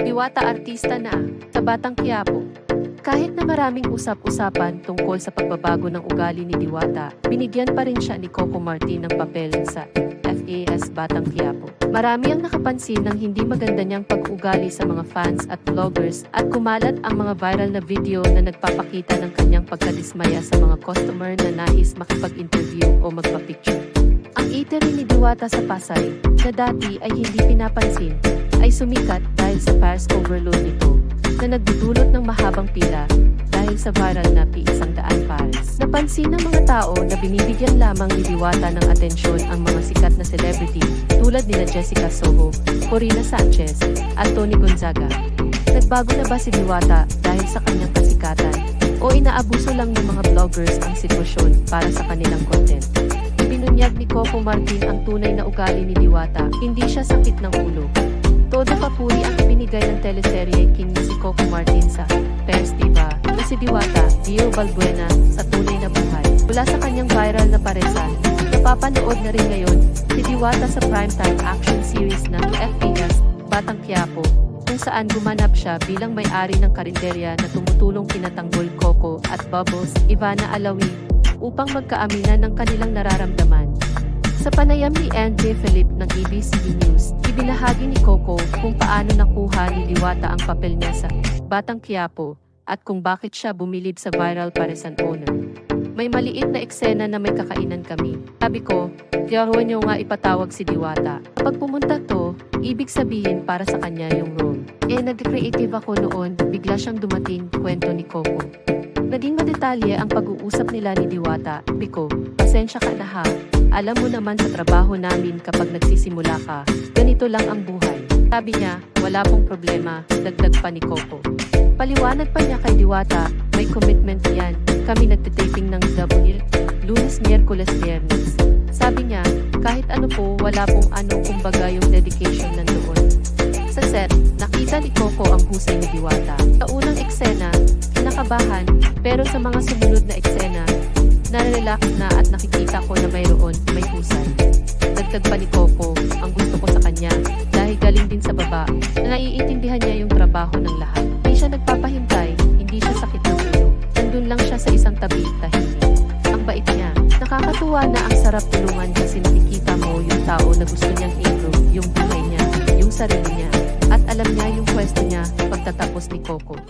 Diwata artista na sa Batang Quiapo. Kahit na maraming usap-usapan tungkol sa pagbabago ng ugali ni Diwata, binigyan pa rin siya ni Coco Martin ng papel sa FAS Batang Quiapo. Marami ang nakapansin ng hindi maganda niyang pag-ugali sa mga fans at vloggers at kumalat ang mga viral na video na nagpapakita ng kanyang pagkadismaya sa mga customer na nais makipag-interview o magpa-picture. Ang eatery ni Diwata sa Pasay, na dati ay hindi pinapansin, ay sumikat dahil sa fast overload nito na nagdudulot ng mahabang pila dahil sa viral na P100 pares. Napansin ng mga tao na binibigyan lamang ni Diwata ng atensyon ang mga sikat na celebrity tulad nila Jessica Soho, Corina Sanchez, at Tony Gonzaga. Nagbago na ba si Diwata dahil sa kanyang kasikatan o inaabuso lang ng mga vloggers ang sitwasyon para sa kanilang content? Binunyag ni Coco Martin ang tunay na ugali ni Diwata, hindi siya sakit ng ulo. Todo papuri ang ibinigay ng teleserye king si Coco Martin sa Pers Diva na Diwata, Dio Balbuena, sa tunay na buhay. Mula sa kanyang viral na paresan, napapanood na rin ngayon si Diwata sa primetime action series ng FPS Batang Quiapo kung saan gumanap siya bilang may-ari ng karinderya na tumutulong kinatanggol Coco at Bubbles, Ivana Alawi, upang magkaaminan ng kanilang nararamdaman. Sa panayam ni NJ Philip ng ABCD News, ibinahagi ni Coco kung paano nakuha ni Liwata ang papel niya sa Batang Quiapo at kung bakit siya bumilib sa viral paresan owner. May maliit na eksena na may kakainan kami. Sabi ko, Tiyaruan niyo nga ipatawag si Diwata. Kapag pumunta to, ibig sabihin para sa kanya yung role. Eh nag-creative ako noon, bigla siyang dumating, kwento ni Coco. Naging madetalye ang pag-uusap nila ni Diwata. Biko, pasensya ka na ha. Alam mo naman sa trabaho namin kapag nagsisimula ka, ganito lang ang buhay. Sabi niya, wala pong problema, dagdag pa ni Coco. Paliwanag pa niya kay Diwata, may commitment yan. Kami nagtitaping ng double lunes, miyerkules, biyernes. Sabi niya, kahit ano po, wala pong ano kumbaga yung dedication nandoon. Sa set, nakita ni Coco ang husay ni Diwata. Sa unang eksena, kinakabahan, pero sa mga sumunod na eksena, narelax na at nakikita ko na mayroon, may husay. Dagdag pa ni Coco, ang gusto ko sa kanya, dahil galing din sa baba, na naiintindihan niya yung trabaho ng lahat. Hindi siya nagpapahintay, hindi siya sakit ng ulo. Nandun lang siya sa isang tabi, tahimik. Ang bait niya. Nakakatuwa na ang sarap tulungan kasi nakikita mo yung tao na gusto niyang improve yung buhay niya, yung sarili niya, at alam niya yung pwesto niya pagtatapos ni Coco.